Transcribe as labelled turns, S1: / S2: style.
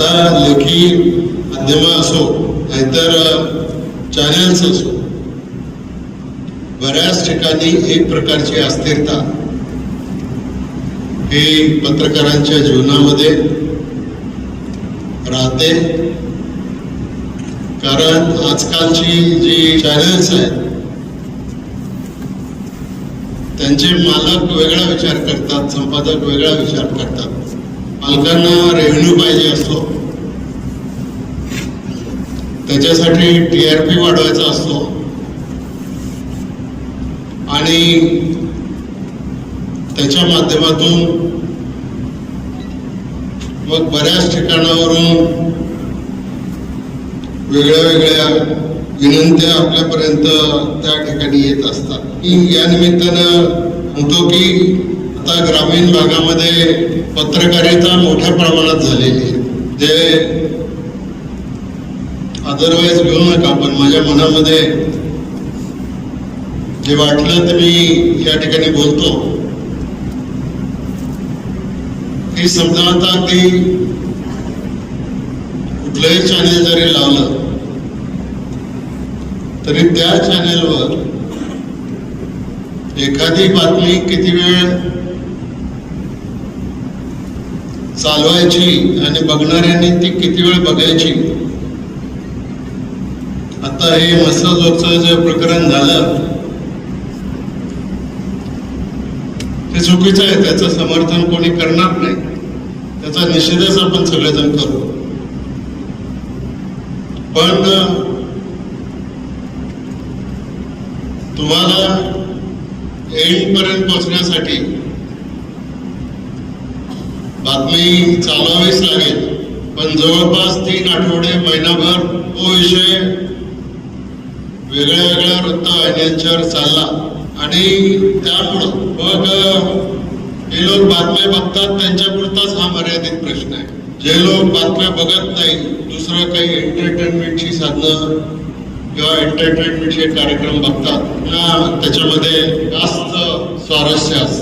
S1: आता लेखी माध्यम असो नाहीतर चॅनल्स असो बऱ्याच ठिकाणी एक प्रकारची अस्थिरता हे पत्रकारांच्या जीवनामध्ये राहते. कारण आजकालची जी चॅनल्स आहेत त्यांचे मालक वेगळा विचार करतात संपादक वेगळा विचार करतात. मालकांना रेव्हेन्यू पाहिजे असतो. त्याच्यासाठी टी आर पी वाढवायचा असतो. आणि त्याच्या माध्यमातून मग बऱ्याच ठिकाणावरून वेगळ्या वेगळ्या विनंत्या आपल्यापर्यंत त्या ठिकाणी येत असतात. मी या निमित्तानं म्हणतो की आता ग्रामीण भागामध्ये पत्रकारिता मोठ्या प्रमाणात झालेली जे अदरवाईज घेऊ नका पण माझ्या मनामध्ये जे वाटलं ते मी या ठिकाणी बोलतो. की समजा आता की कुठलंही चॅनेल जरी लावलं तरी त्या चॅनेलवर एखादी बातमी किती वेळ चालवायची आणि बघणाऱ्यांनी ती किती वेळ बघायची. आता हे मसाजोगचं जे प्रकरण झालं ते चुकीचं आहे त्याचं समर्थन कोणी करणार नाही. त्याचा निषेधच आपण सगळेजण करू. पण तुम्हाला एंड पर्यंत पोहोचण्यासाठी बातमी चालवावीच लागेल. पण जवळपास तीन आठवडे महिनाभर तो विषय वेगळ्या वेगळ्या वृत्तवाहिन्यांच्यावर चालला. आणि त्यामुळं मग जे लोक बातम्या बघतात त्यांच्यापुरताच हा मर्यादित प्रश्न आहे. जे लोक बातम्या बघत नाही दुसरं काही एंटरटेनमेंटची साधनं किंवा एंटरटेनमेंटचे कार्यक्रम बघतात ना त्याच्यामध्ये जास्त स्वारस्य असतं.